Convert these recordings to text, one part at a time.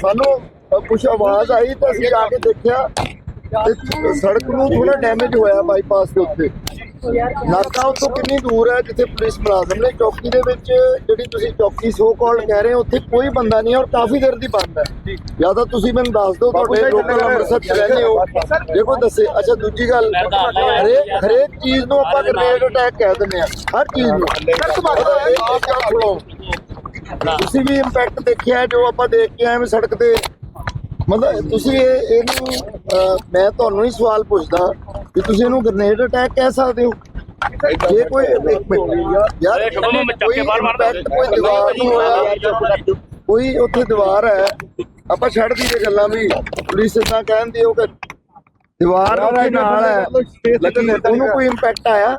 ਸਾਨੂੰ ਕੁਝ ਆਵਾਜ਼ ਆਈ ਤਾਂ ਅਸੀਂ ਜਾ ਕੇ ਦੇਖਿਆ ਤੇ ਸੜਕ ਨੂੰ ਥੋੜਾ ਡੈਮੇਜ ਹੋਇਆ ਬਾਈਪਾਸ ਦੇ ਉੱਤੇ ਨਾਕਾ ਉੱਥੋਂ ਕਿੰਨੀ ਦੂਰ ਹੈ ਜਿੱਥੇ ਪੁਲਿਸ ਮੁਲਾਜ਼ਮ ਨੇ ਚੌਕੀ ਦੇ ਵਿੱਚ ਜਿਹੜੀ ਤੁਸੀਂ ਚੌਕੀ ਸੋ ਕਾਲ ਕਹਿ ਰਹੇ ਹੋ ਉੱਥੇ ਕੋਈ ਬੰਦਾ ਨਹੀਂ ਹੈ ਔਰ ਕਾਫੀ ਦੇਰ ਦੀ ਬੰਦ ਹੈ ਜਾਂ ਤਾਂ ਤੁਸੀਂ ਮੈਨੂੰ ਦੱਸ ਦਿਓ ਤੁਹਾਡੇ ਲੋਕਲ ਅੰਮ੍ਰਿਤਸਰ ਚ ਰਹਿੰਦੇ ਹੋ ਕੋਈ ਦੱਸੇ ਅੱਛਾ ਦੂਜੀ ਗੱਲ ਹਰੇਕ ਹਰੇਕ ਚੀਜ਼ ਨੂੰ ਆਪਾਂ ਗ੍ਰੇਨੇਡ ਅਟੈਕ ਕਹਿ ਦਿੰਦੇ ਆ ਹਰ ਚੀਜ਼ ਨੂੰ ਤੁਸੀਂ ਵੀ ਇੰਪੈਕਟ ਦੇਖਿਆ ਜੋ ਆਪਾਂ ਦੇਖ ਕੇ ਆਏ ਹਾਂ ਸੜਕ ਤੇ ਮਤਲਬ ਤੁਸੀਂ ਇਹ ਇਹਨੂੰ ਮੈਂ ਤੁਹਾਨੂੰ ਹੀ ਸਵਾਲ ਪੁੱਛਦਾ ਕਿ ਤੁਸੀਂ ਇਹਨੂੰ ਗ੍ਰੇਨੇਡ ਅਟੈਕ ਕਹਿ ਸਕਦੇ ਹੋ ਜੇ ਕੋਈ ਇੱਕ ਮਿੰਟ ਯਾਰ ਕੋਈ impact ਕੋਈ ਦੀਵਾਰ ਨੂੰ ਹੋਇਆ ਕੋਈ ਉੱਥੇ ਦੀਵਾਰ ਹੈ ਆਪਾਂ ਛੱਡ ਦਈਏ ਗੱਲਾਂ ਵੀ ਪੁਲਿਸ ਇਦਾਂ ਕਹਿੰਦੀ ਉਹ ਕਿ ਦੀਵਾਰ ਨਾਲ ਹੈ ਲੇਕਿਨ ਉਹਨੂੰ ਕੋਈ ਇੰਪੈਕਟ ਆਇਆ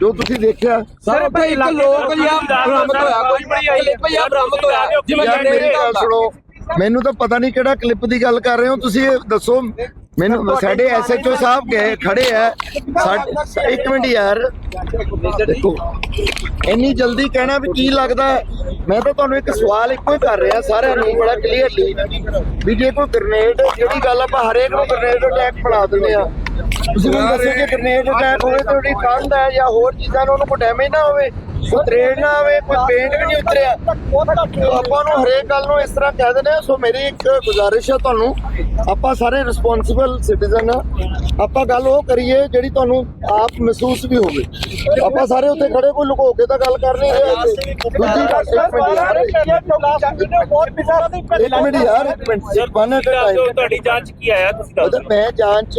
ਜੋ ਤੁਸੀਂ ਦੇਖਿਆ ਸਰ ਉੱਥੇ ਇੱਕ ਲੋਕ ਜਿਹਾ ਬਰਾਮਦ ਹੋਇਆ ਕੋਈ ਕਲਿੱਪ ਜਿਹਾ ਬਰਾਮਦ ਹੋਇਆ। ਜਿਵੇਂ ਜਨਰੇਟਰ ਗੱਲ ਸੁਣੋ। ਮੈਨੂੰ ਤਾਂ ਪਤਾ ਨਹੀਂ ਕਿਹੜਾ ਕਲਿੱਪ ਦੀ ਗੱਲ ਕਰ ਰਹੇ ਹੋ। ਤੁਸੀਂ ਇਹ ਦੱਸੋ। ਮੈਨੂੰ ਸਾਡੇ ਐਸਐਚਓ ਸਾਹਿਬ ਗਏ ਖੜੇ ਸਾਡੇ- ਇੱਕ ਮਿੰਟ ਯਾਰ। ਦੇਖੋ ਇੰਨੀ ਜਲਦੀ ਕਹਿਣਾ ਵੀ ਕੀ ਲੱਗਦਾ? ਮੈਂ ਤਾਂ ਤੁਹਾਨੂੰ ਇੱਕ ਸਵਾਲ ਇੱਕੋ ਹੀ ਕਰ ਰਿਹਾ ਸਾਰਿਆਂ ਨੂੰ ਬੜਾ ਕਲੀਅਰਲੀ ਵੀ ਜੇ ਕੋਈ ਗ੍ਰਨੇਡ ਜਿਹੜੀ ਗੱਲ ਆਪਾਂ ਹਰੇਕ ਨੂੰ ਗ੍ਰਨੇਡ ਅਟੈਕ ਬਣਾ ਦਿੰਦੇ ਆ ਤੁਸੀਂ ਮੈਨੂੰ ਦੱਸੋ ਕਿ ਗ੍ਰਨੇਡ ਅਟੈਕ ਹੋਵੇ ਤਾਂ ਉਹਦੀ ਕੰਧ ਹੈ ਜਾਂ ਹੋਰ ਚੀਜ਼ਾਂ ਨੂੰ ਉਹਨੂੰ ਕੋਈ ਡੈਮੇਜ ਨਾ ਹੋਵੇ ਕੋਈ ਤਰੇੜ ਨਾ ਹੋਵੇ ਕੋਈ ਪੇਂਟ ਵੀ ਨਹੀਂ ਉਤਰਿਆ। ਆਪਾਂ ਨੂੰ ਹਰੇਕ ਗੱਲ ਨੂੰ ਇਸ ਤਰ੍ਹਾਂ ਕਹਿ ਦਿੰਦੇ ਆ ਸੋ ਮੇਰੀ ਇੱਕ ਗੁਜ਼ਾਰਿਸ਼ ਹੈ ਤੁਹਾਨੂੰ। ਆਪਾਂ ਸਾਰੇ ਰਿਸਪੌਂਸਿਬਲ ਸਿਟੀਜ਼ਨ ਆ ਆਪਾਂ ਗੱਲ ਉਹ ਕਰੀਏ ਜਿਹੜੀ ਤੁਹਾਨੂੰ ਆਪ ਮਹਿਸੂਸ ਵੀ ਹੋਵੇ। ਆਪਾਂ ਸਾਰੇ ਉੱਥੇ ਖੜੇ ਕੋਈ ਲੁਕੋ ਕੇ ਤਾਂ ਗੱਲ ਕਰ ਨਹੀਂ ਰਹੇ ਇੱਥੇ। ਦੂਜੀ ਗੱਲ ਇੱਕ ਮਿੰਟ ਯਾਰ। ਇੱਕ ਮਿੰਟ ਵਨ ਐਟ ਟਾਈਮ ਤੁਹਾਡੀ ਜਾਂਚ ਕੀ ਆਇਆ ਤੁਸੀਂ ਦੱਸੋ। ਮੈਂ ਜਾਂਚ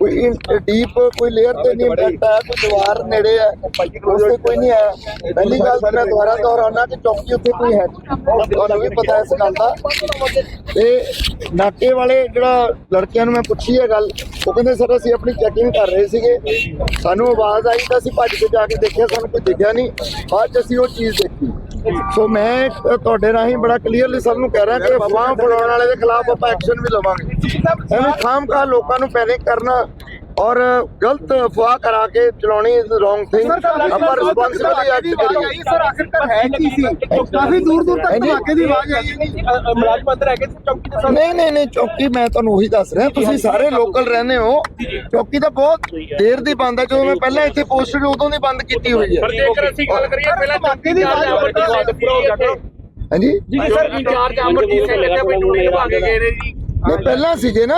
ਕੋਈ ਡੀਪ ਕੋਈ ਲੇਅਰ ਤੇ ਨਹੀਂ ਇੰਪੈਕਟ ਆਇਆ ਕੋਈ ਦੀਵਾਰ ਨੇੜੇ ਹੈ ਉਸ ਤੇ ਕੋਈ ਨਹੀਂ ਆਇਆ ਪਹਿਲੀ ਗੱਲ ਤਾਂ ਮੈਂ ਦੁਬਾਰਾ ਦੁਹਰਾਉਣਾ ਕਿ ਚੌਕੀ ਉੱਥੇ ਕੋਈ ਹੈ ਨਹੀਂ। ਤੁਹਾਨੂੰ ਵੀ ਪਤਾ ਇਸ ਗੱਲ ਦਾ। ਤੇ ਨਾਕੇ ਵਾਲੇ ਜਿਹੜਾ ਲੜਕਿਆਂ ਨੂੰ ਮੈਂ ਪੁੱਛੀ ਹੈ ਗੱਲ ਉਹ ਕਹਿੰਦੇ ਸਰ ਅਸੀਂ ਆਪਣੀ ਚੈਕਿੰਗ ਕਰ ਰਹੇ ਸੀਗੇ। ਸਾਨੂੰ ਆਵਾਜ਼ ਆਈ ਤਾਂ ਅਸੀਂ ਭੱਜ ਕੇ ਜਾ ਕੇ ਦੇਖਿਆ ਸਾਨੂੰ ਕੋਈ ਦਿਖਿਆ ਨਹੀਂ। ਬਾਅਦ ਚ ਅਸੀਂ ਉਹ ਚੀਜ਼ ਦੇਖੀ। ਸੋ ਮੈਂ ਤੁਹਾਡੇ ਰਾਹੀਂ ਬੜਾ ਕਲੀਅਰਲੀ ਸਭ ਨੂੰ ਕਹਿ ਰਿਹਾ ਕਿ ਅਫਵਾਹ ਫੈਲਾਉਣ ਵਾਲੇ ਦੇ ਖਿਲਾਫ ਆਪਾਂ ਐਕਸ਼ਨ ਵੀ ਲਵਾਂਗੇ। ਐਵੇਂ ਖਾਮਖਾ ਲੋਕਾਂ ਨੂੰ ਪੈਨਿਕ ਕਰਨਾ ਔਰ ਗਲਤ ਅਫਵਾਹ ਕਰਾ ਕੇ ਚਲਾਉਣੀ ਇਜ਼ ਰੋਂਗ ਥਿੰਗ ਆਪਾਂ ਰਿਸਪੌਂਸਿਬਿਲਟੀ ਐਕਟ ਕਰੀਏ ਸਰ ਆਖਿਰਕਾਰ ਹੈ ਕੀ ਸੀ? ਕਾਫੀ ਦੂਰ ਦੂਰ ਤੱਕ। ਧਮਾਕੇ ਦੀ ਆਵਾਜ਼ ਆਈ ਹੈ ਮੁਲਾਜ਼ਮ ਅੰਦਰ ਹੈਗੇ ਚੌਕੀ ਦੇ ਨਹੀਂ ਨਹੀਂ ਨਹੀਂ ਚੌਕੀ ਮੈਂ ਤੁਹਾਨੂੰ ਉਹੀ ਦੱਸ ਰਿਹਾ। ਤੁਸੀਂ ਸਾਰੇ ਲੋਕਲ ਰਹਿੰਦੇ ਹੋ। ਚੌਕੀ ਤਾਂ ਬਹੁਤ ਦੇਰ ਦੀ ਬੰਦ ਹੈ। ਜਦੋਂ ਮੈਂ ਪਹਿਲਾਂ ਇੱਥੇ ਪੋਸਟਡ ਉਦੋਂ ਦੀ ਬੰਦ ਕੀਤੀ ਹੋਈ ਹੈ। ਪਰ ਜੇਕਰ ਅਸੀਂ ਗੱਲ ਕਰੀਏ ਪਹਿਲਾਂ ਧਮਾਕੇ ਦੀ ਆਵਾਜ਼ ਹਾਂਜੀ? ਜੀ ਸਰ ਇੰਚਾਰਜ ਅਮਰਜੀਤ ਸਿੰਘ ਇੱਥੇ ਆਪਣੀ ਡਿਊਟੀ ਨਿਭਾ ਕੇ ਗਏ ਨੇ ਜੀ। ਪਹਿਲਾਂ ਸੀਗੇ ਨਾ।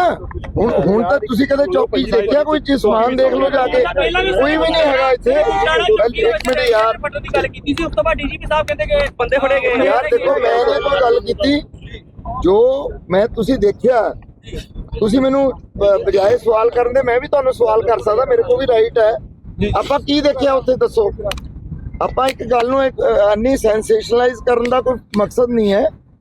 ਹੁਣ ਹੁਣ ਤਾਂ ਤੁਸੀਂ ਕਦੇ ਚੌਕੀ 'ਚ ਦੇਖਿਆ ਕੋਈ ਚੀਜ਼ ਸਮਾਨ ਦੇਖ ਲਓ ਜਾ ਕੇ? ਕੋਈ ਵੀ ਨਹੀਂ ਹੈਗਾ ਇੱਥੇ। ਇੱਕ ਮਿੰਟ ਯਾਰ। ਦੀ ਗੱਲ ਕੀਤੀ ਸੀ ਉਸ ਤੋਂ ਬਾਅਦ ਡੀਜੀਪੀ ਸਾਹਿਬ ਕਹਿੰਦੇ ਕਿ ਬੰਦੇ ਫੜੇ ਗਏ। ਨੇ ਯਾਰ ਦੇਖੋ ਮੈਂ ਨਹੀਂ ਕੋਈ ਗੱਲ ਕੀਤੀ। ਜੋ ਮੈਂ ਤੁਸੀਂ ਦੇਖਿਆ ਤੁਸੀਂ ਮੈਨੂੰ ਬਜਾਏ ਸਵਾਲ ਕਰਨ ਦੇ ਮੈਂ ਵੀ ਤੁਹਾਨੂੰ ਸਵਾਲ ਕਰ ਸਕਦਾ ਮੇਰੇ ਕੋਲ ਵੀ ਰਾਈਟ ਹੈ। ਆਪਾਂ ਕੀ ਦੇਖਿਆ ਉੱਥੇ ਦੱਸੋ? ਆਪਾਂ ਇੱਕ ਗੱਲ ਨੂੰ ਇੱਕ ਅੰਨੀ ਸੈਂਸੇਸ਼ਨਲਾਈਜ਼ ਕਰਨ ਦਾ ਕੋਈ ਮਕਸਦ ਨਹੀਂ ਹੈ।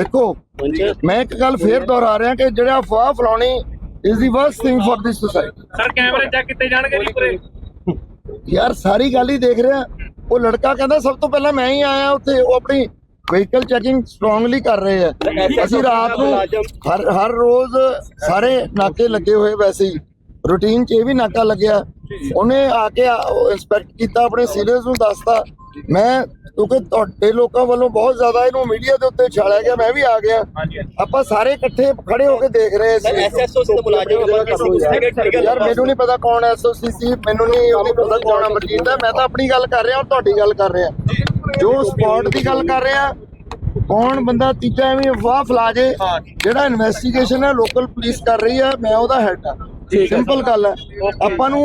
ਦੇਖੋ ਮੈਂ ਇੱਕ ਗੱਲ ਫੇਰ ਦੁਹਰਾ ਰਿਹਾ ਕਿ ਜਿਹੜਾ ਅਫਵਾਹ ਫਲਾਉਣੀ is the worst thing for this society sir ਕੈਮਰੇ ਚੈੱਕ ਕੀਤੇ ਜਾਣਗੇ ਜੀ ਪੂਰੇ? ਯਾਰ ਸਾਰੀ ਗੱਲ ਹੀ ਦੇਖ ਰਿਹਾ। ਉਹ ਲੜਕਾ ਕਹਿੰਦਾ ਸਭ ਤੋਂ ਪਹਿਲਾਂ ਮੈਂ ਹੀ ਆਇਆ ਉੱਥੇ। ਉਹ ਆਪਣੀ ਵਹੀਕਲ ਚੈਕਿੰਗ ਸਟਰੋਂਗਲੀ ਕਰ ਰਹੇ ਆ ਅਸੀਂ ਰਾਤ ਨੂੰ ਹਰ ਹਰ ਰੋਜ਼ ਸਾਰੇ ਨਾਕੇ ਲੱਗੇ ਹੋਏ ਵੈਸੇ ਹੀ। ਰੂਟੀਨ 'ਚ ਇਹ ਵੀ ਨਾਕਾ ਲੱਗਿਆ। ਉਹਨੇ ਆ ਕੇ ਇੰਸਪੈਕਟ ਕੀਤਾ ਆਪਣੇ ਸੀਨੀਅਰਸ ਨੂੰ ਦੱਸਤਾ। ਮੈਂ ਕਿਉਂਕਿ ਤੁਹਾਡੇ ਲੋਕਾਂ ਵੱਲੋਂ ਬਹੁਤ ਜ਼ਿਆਦਾ ਇਹਨੂੰ ਮੀਡੀਆ ਦੇ ਉੱਤੇ ਛਾਲਿਆ ਗਿਆ ਮੈਂ ਵੀ ਆ ਗਿਆ। ਆਪਾਂ ਸਾਰੇ ਇਕੱਠੇ ਖੜੇ ਹੋ ਕੇ ਦੇਖ ਰਹੇ ਸੀ। ਐਸਐਸਓ ਸੀ ਮੁਲਾਜ਼ਮ ਯਾਰ ਮੈਨੂੰ ਨਹੀਂ ਪਤਾ ਕੌਣ ਐਸਓਸੀ ਸੀ ਮੈਨੂੰ ਨਹੀਂ ਉਹਦੀ ਪਤਾ ਕੌਣ ਅਮਰਜੀਤ ਹੈ ਮੈਂ ਤਾਂ ਆਪਣੀ ਗੱਲ ਕਰ ਰਿਹਾ ਔਰ ਤੁਹਾਡੀ ਗੱਲ ਕਰ ਰਿਹਾ। ਜੋ। ਸਪੌਟ ਦੀ ਗੱਲ ਕਰ ਰਿਹਾ ਕੌਣ ਬੰਦਾ ਤੀਜਾ ਐਵੇਂ ਅਫਵਾਹ ਫਲਾ ਜੇ ਜਿਹੜਾ ਇਨਵੈਸਟੀਗੇਸ਼ਨ ਹੈ ਲੋਕਲ ਪੁਲਿਸ ਕਰ ਰਹੀ ਹੈ ਮੈਂ ਉਹਦਾ ਹੈਡ ਆ ਸਿੰਪਲ ਗੱਲ ਹੈ। ਆਪਾਂ ਨੂੰ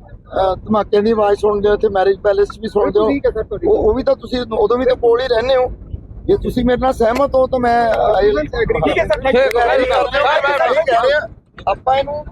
ਅਹ, ਧਮਾਕਿਆਂ ਦੀ ਆਵਾਜ਼ ਸੁਣਦੇ ਹੋ ਤੇ ਮੈਰਿਜ ਪੈਲੇਸ 'ਚ ਵੀ ਸੁਣਦੇ ਹੋ। ਉਹ ਵੀ ਤਾਂ ਤੁਸੀਂ ਉਦੋਂ ਵੀ ਤਾਂ ਕੋਲ ਹੀ ਰਹਿੰਦੇ ਹੋ। ਜੇ ਤੁਸੀਂ ਮੇਰੇ ਨਾਲ ਸਹਿਮਤ ਹੋ ਤਾਂ ਮੈਂ ਠੀਕ ਹੈ ਸਰ ਠੀਕ ਹੈ. ਆਪਾਂ ਇਹਨੂੰ